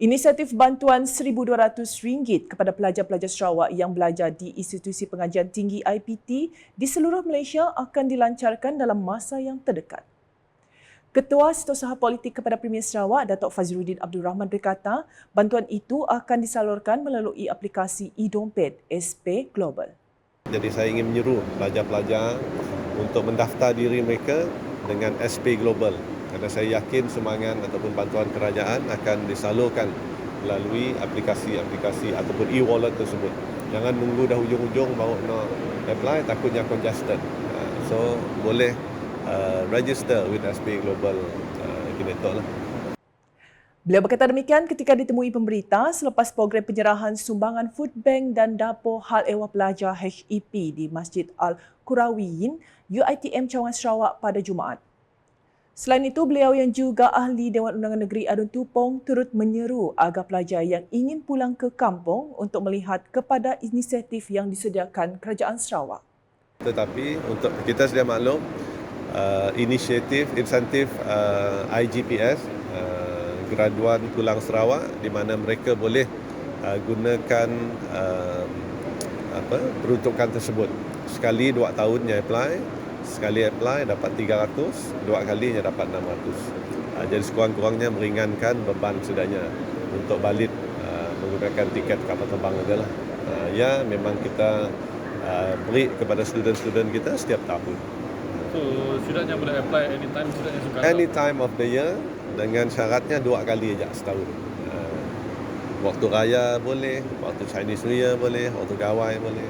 Inisiatif bantuan RM1,200 kepada pelajar-pelajar Sarawak yang belajar di institusi pengajian tinggi IPT di seluruh Malaysia akan dilancarkan dalam masa yang terdekat. Ketua Setiausaha Politik kepada Premier Sarawak, Datuk Fazruddin Abdul Rahman berkata, bantuan itu akan disalurkan melalui aplikasi e-dompet SP Global. Jadi saya ingin menyeru pelajar-pelajar untuk mendaftar diri mereka dengan SP Global kerana saya yakin sumbangan ataupun bantuan kerajaan akan disalurkan melalui aplikasi-aplikasi ataupun e-wallet tersebut. Jangan nunggu dah hujung-hujung baru nak apply, takutnya congested. Uh, so, boleh uh, register with SP Global uh, Kinetok lah. Beliau berkata demikian ketika ditemui pemberita selepas program penyerahan sumbangan food bank dan dapur hal ehwal pelajar HEP di Masjid Al-Qurawiyin, UITM Cawangan Sarawak pada Jumaat. Selain itu, beliau yang juga ahli Dewan Undangan Negeri Adun Tupong turut menyeru agar pelajar yang ingin pulang ke kampung untuk melihat kepada inisiatif yang disediakan Kerajaan Sarawak. Tetapi untuk kita sedia maklum, uh, inisiatif insentif uh, IGPS uh, graduan pulang Sarawak di mana mereka boleh uh, gunakan uh, apa peruntukan tersebut sekali dua tahunnya apply sekali apply dapat 300, dua kalinya dapat 600. Uh, jadi sekurang-kurangnya meringankan beban sedanya untuk balik uh, menggunakan tiket kapal terbang adalah. Uh, ya memang kita uh, beri kepada student-student kita setiap tahun. So student yang boleh apply anytime student yang suka. Any time of the year dengan syaratnya dua kali saja setahun. Uh, waktu raya boleh, waktu Chinese New Year boleh, waktu gawai boleh.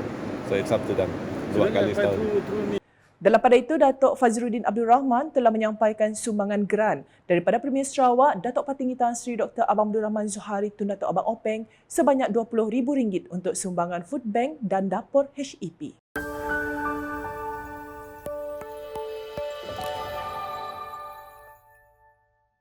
So it's up to them. Dua kali setahun. through, through Dalam pada itu, Datuk Fazruddin Abdul Rahman telah menyampaikan sumbangan geran daripada Premier Sarawak, Datuk Patinggi Tan Sri Dr. Abang Abdul Rahman Zuhari Tun Datuk Abang Openg sebanyak RM20,000 untuk sumbangan food bank dan dapur HEP.